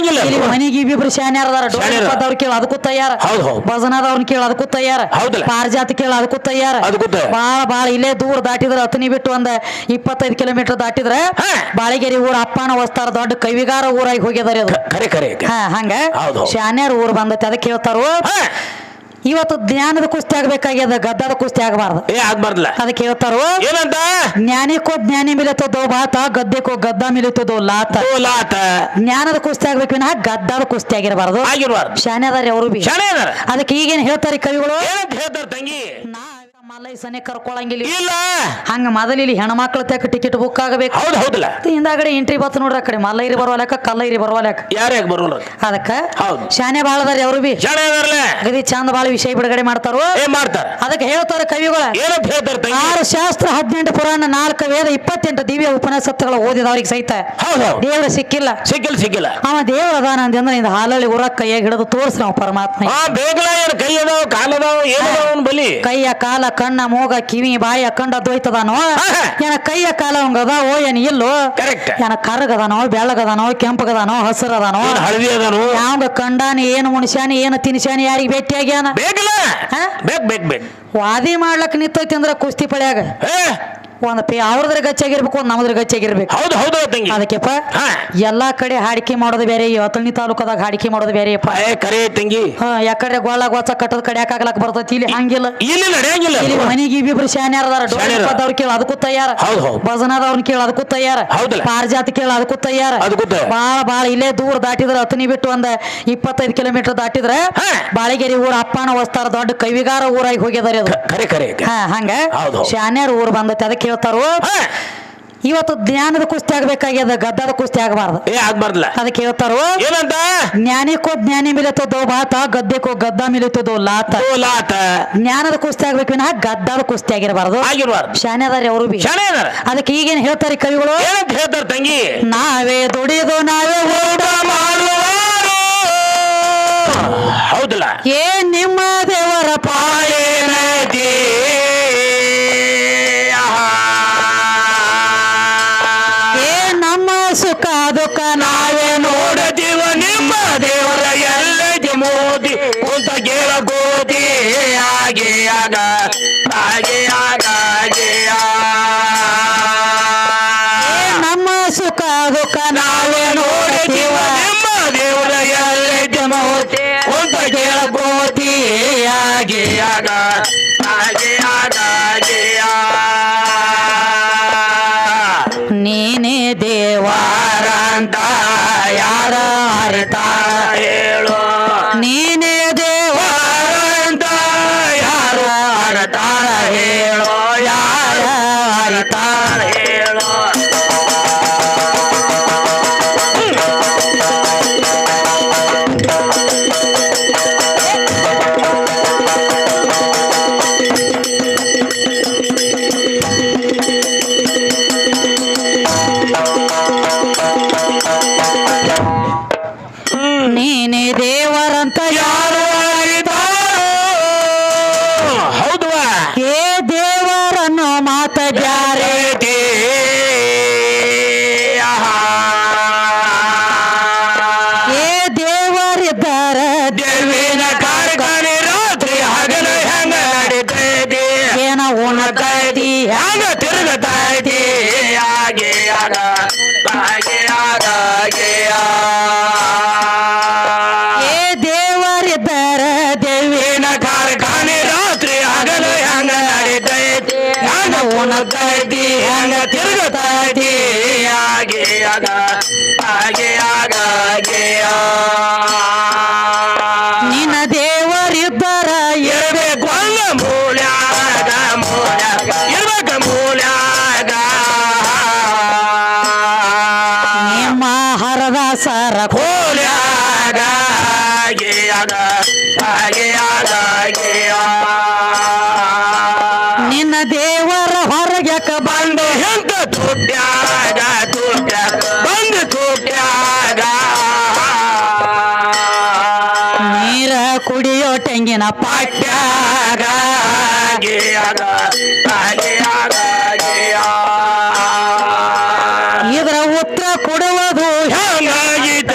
ಇಲ್ಲಿ ಮನಿಗೆ ಇಬ್ಬಿಬ್ರು ಶಾನ್ಯಾರ ಅದಾರ. ಡೋರ್ ಕೇಳ ಅದಕ್ಕೂ ತಯಾರ ಹೌದ್ ಹೌದ್. ಭಜನದವ್ರನ್ನ ಕೇಳ ಅದಕ್ಕೂ ತಯಾರ ಹೌದಲ್ಲ? ಪಾರಿಜಾತ ಕೇಳ ಅದಕ್ಕೂ ತಯಾರ ಅದಕ್ಕೂ ತಯಾರ. ಬಾಳ ಬಾಳ ಇಲ್ಲೇ ದೂರ ದಾಟಿದ್ರೆ ಹತ್ತನಿ ಬಿಟ್ಟು ಒಂದ ಇಪ್ಪತ್ತೈದು ಕಿಲೋಮೀಟರ್ ದಾಟಿದ್ರ ಹಾ. ಬಾಳಿಗೆರಿ ಊರ ಅಪ್ಪಾನ ವಸ್ತಾರ ದೊಡ್ಡ ಕೈವಿಗಾರ ಊರಾಗಿ ಹೋಗ್ಯದಾರಿ ಅದು ಖರೆ ಖರೆ ಹಾ ಹಂಗ ಹೌದ್ ಹೌದ್. ಶಾನ್ಯಾರ ಊರ್ ಬಂದೈತಿ ಅದಕ್ಕೆ ಹೇಳ್ತಾರು ಹಾ. ಇವತ್ತು ಜ್ಞಾನದ ಕುಸ್ತಿ ಆಗ್ಬೇಕಾಗ್ಯದ ಗದ್ದದ ಕುಸ್ತಿ ಆಗಬಾರ್ದು. ಏ ಆಗ್ಬಾರ್ದಲ್ಲ ಅದಕ್ಕೆ ಹೇಳ್ತಾರೋ ಏನಂತ? ಜ್ಞಾನಿಕೋ ಜ್ಞಾನಿ ಮಿಲಿತದೋ ಬಾತ ಗದ್ದೆಕೋ ಗದ್ದ ಮಿಲಿತದೋ ಲಾತ. ಲಾತ. ಜ್ಞಾನದ ಕುಸ್ತಿ ಆಗ್ಬೇಕು ವಿನಃ ಗದ್ದದ ಕುಸ್ತಿ ಆಗಿರಬಾರ್ದು. ಆಗಿರ್ಬಾರ್ದು. ಅದಾರೆ ಅವರು ಬಿ ಅದಕ್ಕೆ ಈಗೇನು ಹೇಳ್ತಾರೆ ಕವಿಗಳು? ಹೇಳ್ತಾರ ತಂಗಿ? ನಾ ಮಲ್ಲೈ ಸನೆ ಕರ್ಕೊಳಂಗಿಲ್ಲ. ಇಲ್ಲ. ಹಂಗ ಮೊದಲ ಇಲ್ಲಿ ಹೆಣ್ಮಕ್ಳ ತಕ್ಕ ಟಿಕೆಟ್ ಬುಕ್ ಆಗಬೇಕು. ಹೌದು ಹೌದಲ್ಲ. ಹಿಂದಾಗಡೆ ಎಂಟ್ರಿ ಬತ್ ನೋಡ್ರಿ ಆ ಕಡೆ. ಮಲ್ಲೈರಿ ಬರುವಲ್ಯಾಕ ಕಲ್ಲೈರಿ ಬರುವಲ್ಯಾಕ ಯಾರ್ಯಾಗ ಬರೋಲ್ಲ ಅದಕ್ಕ ಹೌದು. ಶಾನೆ ಬಾಳದಾರಿ ಅವ್ರು ಬಿ. ಶಾನೆ ಅದಾರಲ್ಲ ಅಗದಿ ಚಂದ ಬಾಳ ವಿಷಯ ಬಿಡುಗಡೆ ಮಾಡ್ತಾರೋ. ಏನ್ ಮಾಡ್ತಾರ. ಅದಕ್ಕೆ ಹೇಳ್ತಾರೆ ಕವಿಗಳ. ಏನಂತ ಹೇಳ್ತಾರ ತಂಗಿ? ಆರು ಶಾಸ್ತ್ರ ಹದಿನೆಂಟು ಪುರಾಣ ನಾಲ್ಕು ವೇದ ಇಪ್ಪತ್ತೆಂಟು ದಿವ್ಯ ಓದಿದ ಓದಿದವ್ರಿಗೆ ಸಹಿತ. ಹೌದು ಹೌದು. ದೇವ್ರ ಸಿಕ್ಕಿಲ್ಲ. ಸಿಕ್ಕಿಲ್ಲ ಸಿಕ್ಕಿಲ್ಲ. ಅವ ದೇವ್ರ ಅದಾನ ಅಂತಂದ್ರೆ ಇಂದ ಹಾಲಲ್ಲಿ ಊರ ಕೈಯಾಗ ಹಿಡಿದು ತೋರಿಸ್ರಿ ನಾವು ಪರಮಾತ್ಮ ಆ ಬೇಗಲ ಏನ್ ಕೈ ಅದಾವ ಕಾಲ ಅದಾವ ಏನದಾವ ಅವ್ನ ಬಲಿ? ಕೈಯ ಕಾಲ ಕಣ್ಣ ಮೂಗ ಕಿವಿ ಬಾಯಿ ಅಕ್ಕಂಡ ದೋಯ್ತದಾನೋ. ಏನ ಕೈಯ ಕಾಲ ಅದಾವೋ? ಏನ್ ಇಲ್ಲೋ? ಕರೆಕ್ಟ್ ಏನ ಕರ್ಗದಾನೋ ಬೆಳ್ಳಗದನೋ ಕೆಂಪಗದಾನೋ ಹಸಿರದಾನೋ? ಹಳದಿಯದನೋ? ಹಳದಿ ಅದಾನು ಯಾವಂಗ ಕಂಡಾನಿ ಏನು ಮುಣಿಸ್ಯಾನಿ ಏನು ತಿನ್ಸ್ಯಾನಿ ಯಾರಿಗೆ ಭೇಟಿ ಆಗ್ಯಾನ? ಬೇಕಲ್ಲ. ಹಾ? ಬೇಕ್ ಬೇಕ್ ಬೇಕ್. ವಾದಿ ಮಾಡ್ಲಕ್ ನಿಂತೈತಿ ಅಂದ್ರ ಕುಸ್ತಿ ಪಳ್ಯಾಗ. ಒಂದ್ ಪೇ ಅವ್ರದ್ರ ಗಚ್ಚಾಗಿರ್ಬೇಕು ಒಂದ್ ನಮ್ಮದ್ರ ಗಚ್ಚಾಗಿರ್ಬೇಕು ಹೌದು ಹೌದು ತಂಗಿ ಅದಕ್ಕೆಪ್ಪ ಹಾ. ಎಲ್ಲಾ ಕಡೆ ಹಾಡಿಕೆ ಮಾಡೋದು ಬೇರೆ ಹತ್ತಳ್ಳಿ ತಾಲೂಕದಾಗ ಹಾಡಿಕೆ ಮಾಡೋದು ಬೇರೆ ಏ ಕರೆ ತಂಗಿ ಹಾ ಯಾಕಡೆ ಗೋಳ ಗೋಚ ಕಟ್ಟದ ಕಡೆ ಆಗ್ಲಕ್ ಬರ್ತೈತಿ ಇಲ್ಲಿ ಹಂಗಿಲ್ಲ ಇಲ್ಲಿ ನಡೆಯಂಗಿಲ್ಲ ಇಲ್ಲಿ ಮನಿಗೆ ಇಬ್ಬಿಬ್ರು ಶಾನ್ಯಾರ ಅದಾರ ಶಾನ್ಯಾರ. ಡೋರ್ ಕೇಳ ಅದಕ್ಕೂ ತಯಾರ ಹೌದು, ಹೌದ್. ಭಜನದವ್ರನ್ನ ಕೇಳ ಅದಕ್ಕೂ ತಯಾರ ಹೌದಲ್ಲ? ಪಾರಿಜಾತ ಕೇಳ ಅದಕ್ಕೂ ತಯಾರ ಅದಕ್ಕೂ ತಯಾರ. ಬಾಳ ಬಾಳ ಇಲ್ಲೇ ದೂರ ದಾಟಿದ್ರ ಅತನಿ ಬಿಟ್ಟು ಒಂದ್ ಇಪ್ಪತ್ತೈದು ಕಿಲೋಮೀಟರ್ ದಾಟಿದ್ರ ಹಾ. ಬಾಳಿಗೆರಿ ಊರ ಅಪ್ಪನ ವಸ್ತಾರ ದೊಡ್ಡ ಕೈವಿಗಾರ ಊರಾಗಿ ಹೋಗಿದಾರೆ ಅದು ಕರೆ ಕರೆ ಹಾ ಹಂಗ ಹೌದ್. ಶಾನ್ಯಾರ ಊರ್ ಬಂದೈತಿ ಅದಕ್ಕೆ ಹೇಳ್ತಾರು ಇವತ್ತು ಜ್ಞಾನದ ಕುಸ್ತಿ ಆಗ್ಬೇಕಾಗ್ಯದ ಗದ್ದದ ಕುಸ್ತಿ ಆಗಬಾರ್ದು. ಏ ಆಗ್ಬಾರ್ದಲ್ಲ. ಅದಕ್ಕೆ ಹೇಳ್ತಾರು ಏನಂತ? ಜ್ಞಾನಿಕೋ ಜ್ಞಾನಿ ಮಿಲಿತದೋ ಬಾತ ಗದ್ದೆಕೋ ಗದ್ದ ಮಿಲಿತದೋ ಲಾತ. ಲಾತ. ಜ್ಞಾನದ ಕುಸ್ತಿ ಆಗ್ಬೇಕು ವಿನಃ ಗದ್ದದ ಕುಸ್ತಿ ಆಗಿರಬಾರ್ದು. ಆಗಿರ್ಬಾರ್ದು. ಶಾನ್ಯದಾರಿ ಅವರು ಬಿ? ಶಾಣೆ ಅದಾರ. ಅದಕ್ಕೆ ಈಗೇನು ಹೇಳ್ತಾರೆ ಕವಿಗಳು? ಏನಂತ ಹೇಳ್ತಾರೆ ತಂಗಿ? ನಾವೇ ದುಡಿದು ನಾವೇ ಊಟ ಮಾಡುವಾರು ಹೌದಲ್ಲ? ಏ ನಿಮ್ಮ ದೇವರ கண்டாயார் தா no ದೇವರ ಹೊರಗ್ಯಾಕ ಬಂದು. ಹೆಂತ ತುಟ್ಯಾಗ ತುಟ್ಯಾಗ ಬಂದು ತುಟ್ಯಾಗ ನೀರ ಕುಡಿಯೋ ತೆಂಗಿನ ಪಾಟ್ಯ ಪಾಟ್ಯಾಗ ಇದರ ಉತ್ತರ ಕೊಡುವುದು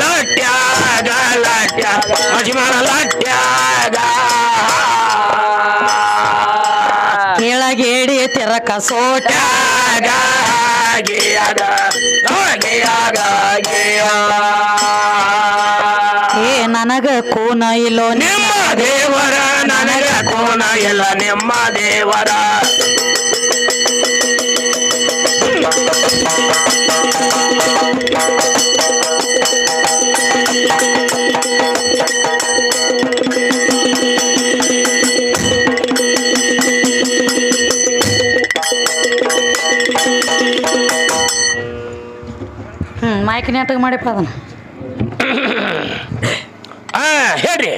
ಲಟ್ಯಾಗ ಕಸೋಟ ತ್ಯಾಗ ಗಿಯಾಗ ಗಿಯಾಗ ಗಿಯ ಏ ನನಗ ಕೂನ ಇಲ್ಲೋ ನಿಮ್ಮ ದೇವರ ನನಗ ಕೋನ ಇಲ್ಲ ನಿಮ್ಮ ದೇವರ. ಮೈಕ್ ನೆಟ್ಟಗೆ ಮಾಡಿಪ್ಪ ಅದನ್ನ. ಹಾ ಹೇಳ್ರಿ.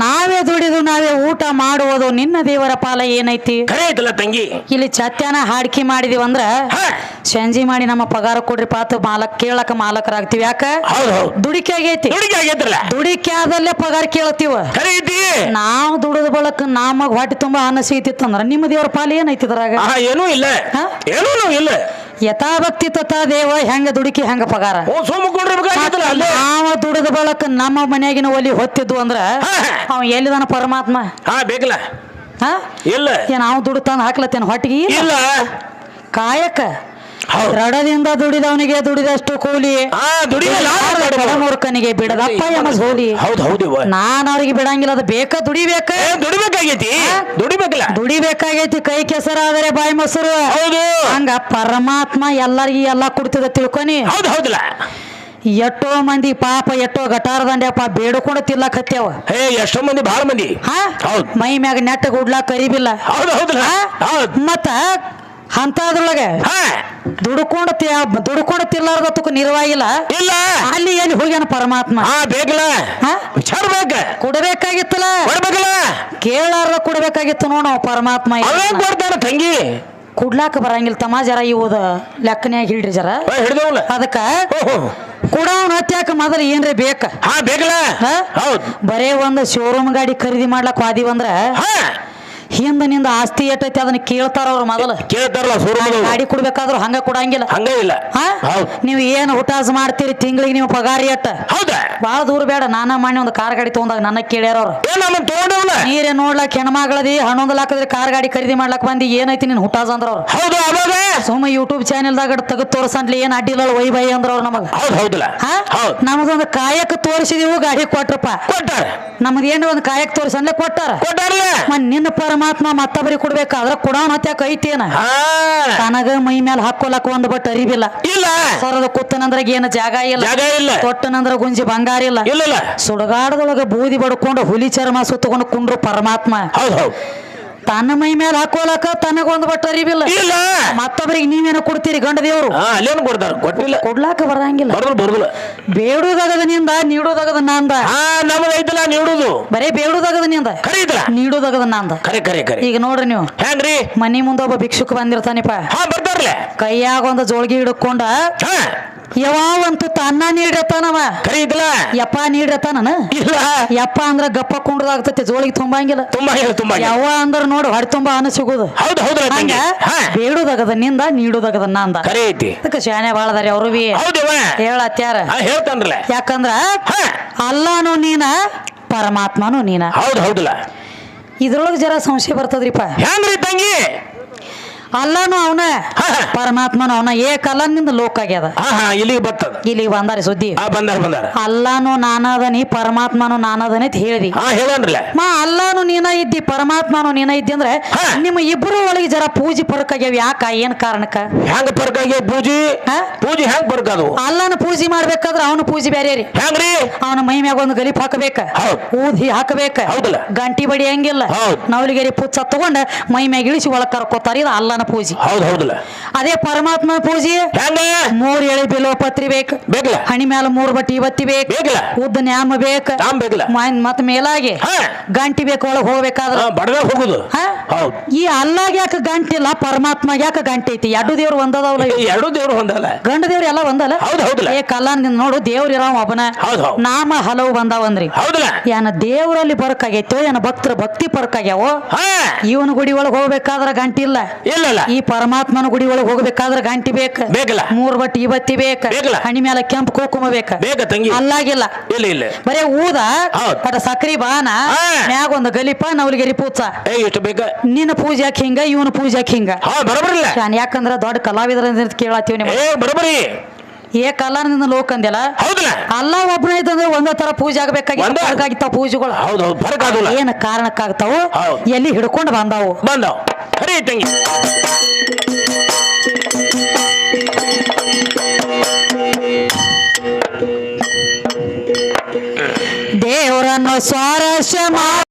ನಾವೇ ದುಡಿದು ನಾವೇ ಊಟ ಮಾಡುವುದು ನಿನ್ನ ದೇವರ ಪಾಲ ಏನೈತಿ? ಐತಲ್ಲ ತಂಗಿ? ಇಲ್ಲಿ ಚತ್ಯಾನ ಹಾಡ್ಕಿ ಮಾಡಿದೀವಿ ಅಂದ್ರ ಹಾ. ಸಂಜೆ ಮಾಡಿ ನಮ್ಮ ಪಗಾರ ಕೊಡ್ರಿ ಪಾತ ಮಾಲಕ್ ಕೇಳಕ ಮಾಲಕರಾಗ್ತೀವಿ. ಯಾಕ? ಹೌದು ಹೌದು. ದುಡಿಕೆ ಆಗೈತಿ. ದುಡಿಕೆ ಆಗೈತ್ರಲ್ಲ ದುಡಿಕೆ ಆದಲ್ಲೇ ಪಗಾರ ಕೇಳತ್ತೀವ ಖರೆ ಐತಿ. ನಾವು ದುಡಿದ ಬಳಕ ನಮಗ್ ಹೊಟ್ಟೆ ತುಂಬಾ ಅನ್ನ ಸಿಗ್ತಿತ್ತಂದ್ರ ನಿಮ್ಮ ದೇವರ ಪಾಲ ಏನೈತಿ ಇದ್ರಾಗ? ಏನೂ ಇಲ್ಲ. ಹಾ? ಏನೂ ಇಲ್ಲ. ಯಥಾಭಕ್ತಿ ತಥಾ ದೇವ ಹೆಂಗ ದುಡುಕಿ ಹೆಂಗ ಪಗಾರ? ಓ ಸೋಮ ಕೊಂಡಿರ್ಬೇಕಾಗಿತ್ತಲ್ಲ ಅಲ್ಲೇ? ನಾವ ದುಡಿದ ಬಳಕ ನಮ್ಮ ಮನೆಯಾಗಿನ ಒಲಿ ಹೊತ್ತಿದ್ವು ಅಂದ್ರ ಅವ್ ಎಲ್ಲಿದಾನ ಪರಮಾತ್ಮ? ಹಾ ಬೇಕಲ್ಲ? ಹಾ? ಇಲ್ಲ. ಏನ್ ತಂದು ಹಾಕ್ಲತ್ತೇನ ಹೊಟ್ಟಿಗೆ? ಇಲ್ಲ. ಕಾಯಕ. ರಡದಿಂದ ದುಡಿದವನಿಗೆ ದುಡಿದಷ್ಟು ಕೂಲಿ. ಮೂರ್ಖನಿಗೆ ಬಿಡದಪ್ಪ ಯಮ ಸೋಲಿ ಹೌದು ಹೌದು. ನಾನ್ ಅವ್ರಿಗೆ ಬಿಡಂಗಿಲ್ಲ ಅದು ಬೇಕ ದುಡಿಬೇಕ? ದುಡಿಬೇಕಾಗೈತಿ. ದುಡಿಬೇಕಲ್ಲ. ದುಡಿಬೇಕಾಗೈತಿ ಕೈ ಕೆಸರಾದರೆ ಬಾಯಿ ಮೊಸರು. ಹೌದು. ಹಂಗ ಪರಮಾತ್ಮ ಎಲ್ಲರಿಗೂ ಎಲ್ಲಾ ಕೊಡ್ತಿದ ತಿಳ್ಕೊನಿ. ಹೌದು ಹೌದಲ್ಲ. ಎಷ್ಟೋ ಮಂದಿ ಪಾಪ ಎಷ್ಟೋ ಗಟಾರ ದಂಡ್ಯಪ್ಪ ಬೇಡ್ಕೊಂಡು ತಿರ್ಲಾಕತ್ಯಾವ ಏ ಎಷ್ಟೋ ಮಂದಿ ಬಹಳ ಮಂದಿ. ಹಾ? ಮೈ ಮ್ಯಾಗ ನೆಟ್ಟ ಗುಡ್ಲಾಕ್ ಕರಿಬಿಲ್ಲ. ಹೌದು ಹೌದಲ್ಲ. ಹೌದು. ಮತ್ತ ಅಂತದ್ರೊಳಗೆ ಹಾ. ದುಡ್ಕೊಂಡು ದುಡ್ಕೊಂಡು ತಿರ್ಲಾರ್ದತ್ತಕ್ಕ ನಿರ್ವಾಗಿಲ್ಲ ಇಲ್ಲ. ಅಲ್ಲಿ ಎಲ್ಲಿ ಹೋಗ್ಯಾನ ಪರಮಾತ್ಮ? ಹಾ ಬೇಕಲ್ಲ. ವಿಚಾರ ಬೇಕ. ಕೊಡಬೇಕಾಗಿತ್ತಲ್ಲ? ಕೊಡ್ಬೇಕಲ್ಲ. ಕೇಳಾರ್ದ ಕೊಡ್ಬೇಕಾಗಿತ್ತು ನೋಡ ನಾವು ಪರಮಾತ್ಮ ತಂಗಿ? ಕುಡ್ಲಾಕ ಬರಂಗಿಲ್ಲ ತಮ್ಮ ಜರ ಇವದ ಲೆಕ್ಕನ್ಯಾಗ ಹಿಡ್ರಿ ಜರ. ಹಿಡ್ದವಲ್ಲ. ಅದಕ್ಕ ಕುಡವನ್ ಹತ್ಯಾಕ ಮೊದಲ ಏನ್ರಿ ಬೇಕ? ಹಾ ಬೇಕಲ್ಲ. ಬರೇ ಒಂದು ಶೋರೂಮ್ ಗಾಡಿ ಖರೀದಿ ಮಾಡ್ಲಾಕ್ ವಾದಿವಂದ್ರ ಹಾ. ಹಿಂದ ನಿಂದ ಆಸ್ತಿ ಎಟ್ಟೈತಿ ಅದನ್ನ ಕೇಳ್ತಾರ ಅವ್ರು ಮೊದಲು. ಕೇಳ್ತಾರಲ್ಲ ಗಾಡಿ ಕೊಡ್ಬೇಕಾದ್ರು ಹಂಗ ಕೊಡಂಗಿಲ್ಲ. ಹಂಗ ಇಲ್ಲ. ಹಾ? ಹೌದು. ನೀವು ಏನ್ ಹುಟಾಸ್ ಮಾಡ್ತೀರಿ ತಿಂಗಳಿಗೆ ನೀವು ಪಗಾರ ಎಟ್ಟ? ಹೌದಾ? ಬಾಳ ದೂರ ಬೇಡ. ನಾನ ಮಾಡಿ ಒಂದು ಕಾರ್ ಗಾಡಿ ತಗೊಂಡಾಗ ನನ್ನ ಕೇಳ್ಯಾರ ಅವ್ರು. ಏ ತಗೊಂಡವಲ್ಲ ನೀರೇ ನೋಡ್ಲಕ್ ಹೆಣ್ಮಗಳದಿ ಹನ್ನೊಂದು ಲಾಕದ್ರಿ ಕಾರ್ ಗಾಡಿ ಖರೀದಿ ಮಾಡ್ಲಕ್ ಬಂದಿ ಏನೈತಿ ನಿನ್ ಹುಟಾಸ್ ಅಂದ್ರ ಅವ್ರು. ಹೌದು ಅವಾಗ ಸುಮ್ಮ ಯೂಟ್ಯೂಬ್ ಚಾನೆಲ್ ದಾಗ ತೆಗೆದು ತೋರ್ಸಂತ್ಲಿ ಏನ್ ಅಡ್ಡಿಲ್ಲ ವೈ ಬೈ ಅಂದ್ರ ಅವ್ರು ನಮಗ. ಹೌದು ಹೌದಲ್ಲ. ಹಾ? ಹೌದು. ನಮಗೊಂದು ಕಾಯಕ ತೋರಿಸಿದೀವು ಗಾಡಿ ಕೊಟ್ರಪ್ಪ. ಕೊಟ್ಟಾರ? ನಮ್ದು ಒಂದು ಕಾಯಕ ತೋರಿಸಂದ್ಲೆ ಕೊಟ್ಟಾರ. ಕೊಟ್ಟಾರಲ್ಲ? ಮನ್ ನಿನ್ನ ಪರಮಾತ್ಮ ಮತ್ತೊಬ್ಬರಿಗೆ ಕೊಡ್ಬೇಕಾದ್ರೆ ಕೊಡೋ ಹತ್ಯಾಕ ಕೈತೇನ ತನಗ ಮೈ ಮೇಲೆ ಹಾಕೊಲಕ್ ಒಂದ್ ಬಟ್ ಅರಿವಿಲ್ಲ. ಇಲ್ಲ. ಸರದ ಕುತ್ತನಂದ್ರ ಏನು ಜಾಗ ಇಲ್ಲ. ಜಾಗ ಇಲ್ಲ. ತೊಟ್ಟನಂದ್ರ ಗುಂಜಿ ಬಂಗಾರ ಇಲ್ಲ. ಇಲ್ಲ ಸುಡಗಾಡದೊಳಗ ಬೂದಿ ಬಡ್ಕೊಂಡು ಹುಲಿ ಚರ್ಮ ಸುತ್ತಕೊಂಡು ಕುಂಡ್ರು ಪರಮಾತ್ಮ. ಹೌದು. ತನ್ನ ಮೈ ಮೇಲೆ ಹಾಕೋಲಕ ತನಗೊಂದು ಬಟ್ಟೆ ಬಟ್ ಅರಿವಿಲ್ಲ. ಇಲ್ಲ. ಮತ್ತೊಬ್ಬರಿಗೆ ನೀವೇನ ಕೊಡ್ತೀರಿ ಗಂಡ ದೇವರು ಹಾ ಅಲ್ಲೇನು ಕೊಡ್ತಾರ? ಕೊಟ್ಟಿಲ್ಲ ಕೊಡ್ಲಾಕ ಬರಂಗಿಲ್ಲ ಬರೋದು ಬರೋದಿಲ್ಲ ಬೇಡುದಾಗದ ನಿಂದ ನೀಡುದಾಗದ ನಂದ. ಹಾ ನಮಗೆ ಐತಲ್ಲ ನೀಡುದು. ಬರೇ ಬೇಡುದಾಗದ ನಿಂದ ಖರೆ ಐತಲ್ಲ? ನೀಡುದಾಗದ ನಂದ. ಖರೆ ಖರೆ ಖರೆ. ಈಗ ನೋಡ್ರಿ ನೀವು. ಹೆಂಗ್ರಿ ಮನಿ ಮುಂದೆ ಒಬ್ಬ ಭಿಕ್ಷುಕ ಬಂದಿರ್ತಾನಿಪ್ಪ ಹಾ ಬರ್ತಾರಲ್ಲ ಕೈಯಾಗ ಒಂದು ಜೋಳ್ಗಿ ಹಿಡ್ಕೊಂಡ ಹಾ. ಯಾವಂತೂ ಅನ್ನ ನೀಡಿರತಾನವ ಖರೆ ಐತಲ್ಲ ಯಪ್ಪ ನೀಡಿರತಾನ ಇಲ್ಲ. ಯಪ್ಪ ಅಂದ್ರ ಗಪ್ಪ ಕುಂಡ್ರದಾಗ್ತೈತಿ ಜೋಳಿಗೆ ತುಂಬಂಗಿಲ್ಲ. ತುಂಬಾ ಹೇಳ ತುಂಬಾ. ಯಾವ ಅಂದ್ರ ನೋಡು ಹೊಡೆ ತುಂಬಾ ಅನ್ನ ಸಿಗುದು. ಹೌದು ಹೌದು ಹಂಗ ಬೇಡುದಾಗದ ನಿಂದ ನೀಡುದಾಗದ ನಂದ ಖರೆ ಐತಿ. ಅದಕ್ಕೆ ಶಾನೆ ಬಾಳದಾರಿ ಅವರು ಬಿ ಹೇಳತ್ಯಾರ. ಹೇಳ್ತಾನ್ರಲ್ಲ ಯಾಕಂದ್ರ ಅಲ್ಲಾನು ನೀನ ಪರಮಾತ್ಮನು ನೀನ. ಹೌದು ಹೌದಲ್ಲ. ಇದ್ರೊಳಗೆ ಜರ ಸಂಶಯ ಬರ್ತದ್ರಿಪ್ಪ. ಹೆಂಗ್ರಿ ತಂಗಿ? ಅಲ್ಲಾನು ಅವನ. ಪರಮಾತ್ಮನು ಅವನ ಏಕಲ್ಲನಿಂದ ಲೋಕ ಆಗ್ಯದ. ಹಾ ಹಾ ಇಲ್ಲಿಗೆ ಬರ್ತದ. ಇಲ್ಲಿಗೆ ಬಂದಾರಿ ಸುದ್ದಿ. ಆ ಬಂದಾರ ಬಂದಾರ. ಅಲ್ಲಾನು ನಾನದನಿ ಪರಮಾತ್ಮನು ನಾನದನಿ ಅಂತ ಹೇಳಿದಿ. ಹಾ ಹೇಳನ್ರಲ್ಲ ಮಾ ಅಲ್ಲಾನು ನೀನ ಇದ್ದಿ ಪರಮಾತ್ಮನು ನೀನ ಇದ್ದಿ ಅಂದ್ರೆ ಹಾ. ನಿಮ್ಮ ಇಬ್ಬರು ಒಳಗೆ ಜರ ಪೂಜೆ ಪರಕ್ ಆಗ್ಯಾವ ಯಾಕ? ಏನ್ ಕಾರಣಕ್ಕ? ಹೆಂಗ್ ಪರ್ಕ ಆಗ್ಯಾವ ಪೂಜಿ? ಹಾ? ಪೂಜಿ ಹೆಂಗ್ ಪರ್ಕ ಅದು ಅಲ್ಲನ ಪೂಜೆ ಮಾಡ್ಬೇಕಾದ್ರ ಅವನ ಪೂಜೆ ಬೇರೆ ರೀ. ಹೆಂಗ್ರಿ? ಅವನ ಮೈ ಮ್ಯಾಗ ಒಂದು ಗಲಿಪ್ ಹಾಕಬೇಕ. ಹೌದ್. ಊದಿ ಹಾಕಬೇಕ. ಹೌದಲ್ಲ? ಗಂಟಿ ಬಡಿ ಹಂಗಿಲ್ಲ. ಹೌದ್. ನವಲಿಗೆರಿ ಪುಚ್ಚ ತಗೊಂಡ ಮೈ ಮ್ಯಾಗ ಇಳಿಸಿ ಒಳಗ್ ಕರ್ಕೋತಾರ ಇದು ಅಲ್ಲನ ಪೂಜೆ. ಹೌದು ಹೌದಲ್ಲ. ಅದೇ ಪರಮಾತ್ಮ ಪೂಜೆ. ಹೆಂಗ? ಮೂರ್ ಎಳೆ ಬಿಲೋ ಪತ್ರಿ ಬೇಕು. ಬೇಕಲ್ಲ. ಹಣಿ ಮ್ಯಾಲ ಮೂರ್ ಬಟ್ಟಿ ಇವತ್ತಿ ಬೇಕು. ಬೇಕಲ್ಲ. ಉದ್ದ ನ್ಯಾಮ ಬೇಕ. ಬೇಕಲ್ಲ. ಮ- ಮತ್ ಮೇಲಾಗಿ ಹಾ. ಗಂಟಿ ಬೇಕು ಒಳಗ್ ಹೋಗ್ಬೇಕಾದ್ರ. ಬಡದಾಗ ಹೋಗುದು. ಹಾ? ಹೌದು. ಈ ಅಲ್ಲಾಗ ಯಾಕೆ ಗಂಟಿಲ್ಲ ಪರಮಾತ್ಮ ಯಾಕೆ ಗಂಟಿ ಐತಿ? ಎರಡು ದೇವ್ರು ಒಂದದವಲ್ಲ ಇವು. ಎರಡು ದೇವ್ರು ಹೊಂದಲ್ಲ ಗಂಡ ದೇವ್ರು ಎಲ್ಲ ಒಂದಲ್ಲ? ಹೌದು ಹೌದಲ್ಲ. ಏ ಕಲ್ಲಾನ್ ನೋಡು ದೇವ್ರ ಇರಾವ ಒಬ್ಬನ. ಹೌದು ಹೌದು. ನಾಮ ಹಲವು ಬಂದಾವಂದ್ರಿ. ಹೌದಲ್ಲ. ಏನ ದೇವರಲ್ಲಿ ಆಗೈತೋ ಏನ ಭಕ್ತರ ಭಕ್ತಿ ಪರಕಾಗ್ಯಾವೋ ಹಾ. ಇವನ ಗುಡಿ ಒಳಗೆ ಹೋಗ್ಬೇಕಾದ್ರ ಗಂಟಿ ಇಲ್ಲ ಇಲ್ಲ. ಈ ಪರಮಾತ್ಮನ ಗುಡಿ ಒಳಗೆ ಹೋಗ್ಬೇಕಾದ್ರೆ ಗಂಟಿ ಬೇಕ. ಬೇಕಲ್ಲ? ಮೂರ್ ಬಟ್ಟಿ ಇವತ್ತಿ ಬೇಕ. ಬೇಗಲ ಹಣಿ ಮೇಲೆ ಕೆಂಪು ಕುಂಕುಮ ಬೇಕ. ಬೇಕ ತಂಗಿ? ಅಲ್ಲಾಗಿಲ್ಲ. ಇಲ್ಲ ಇಲ್ಲ. ಬರೇ ಊದ ಹೌದ್. ಸಕ್ರಿ ಬಾನ. ಮ್ಯಾಗ ಒಂದು ಗಲಿಪ ನವಲಗಿರಿ ಪೂಚ ಏ ಎಷ್ಟು ಬೇಕ? ನಿನ್ನ ಪೂಜಾಕ್ ಹಿಂಗ ಇವನ ಪೂಜಾಕ್ ಹಿಂಗ? ಹಾ ಬರಬರಿಲ್ಲ ಶಾನ್ ಯಾಕಂದ್ರ ದೊಡ್ಡ ಕಲಾವಿದ್ರ ಕೇಳತ್ತೀವಿ ನಿಮ್ಮ ಏ ಬರಬರಿ. ಏ ಕಲಾನಿಂದ ಲೋಕ ಅಂದಿಲ್ಲ ಹೌದಲ್ಲ. ಅಲ್ಲ ಒಬ್ಬನ ಇದ್ದಂದ್ರೆ ಒಂದೇ ತರ ಪೂಜೆ ಆಗ್ಬೇಕಾಗಿ ಒಂದೇ. ಪೂಜೆಗಳು. ಹೌದು ಹೌದು ಫರಕ್ ಏನ್ ಕಾರಣಕ್ಕಾಗ್ತಾವು? ಹೌದ್. ಎಲ್ಲಿ ಹಿಡ್ಕೊಂಡು ಬಂದಾವು? ಬಂದವ್. ಹರಿ ತಂಗಿ. ಅನ್ನೋ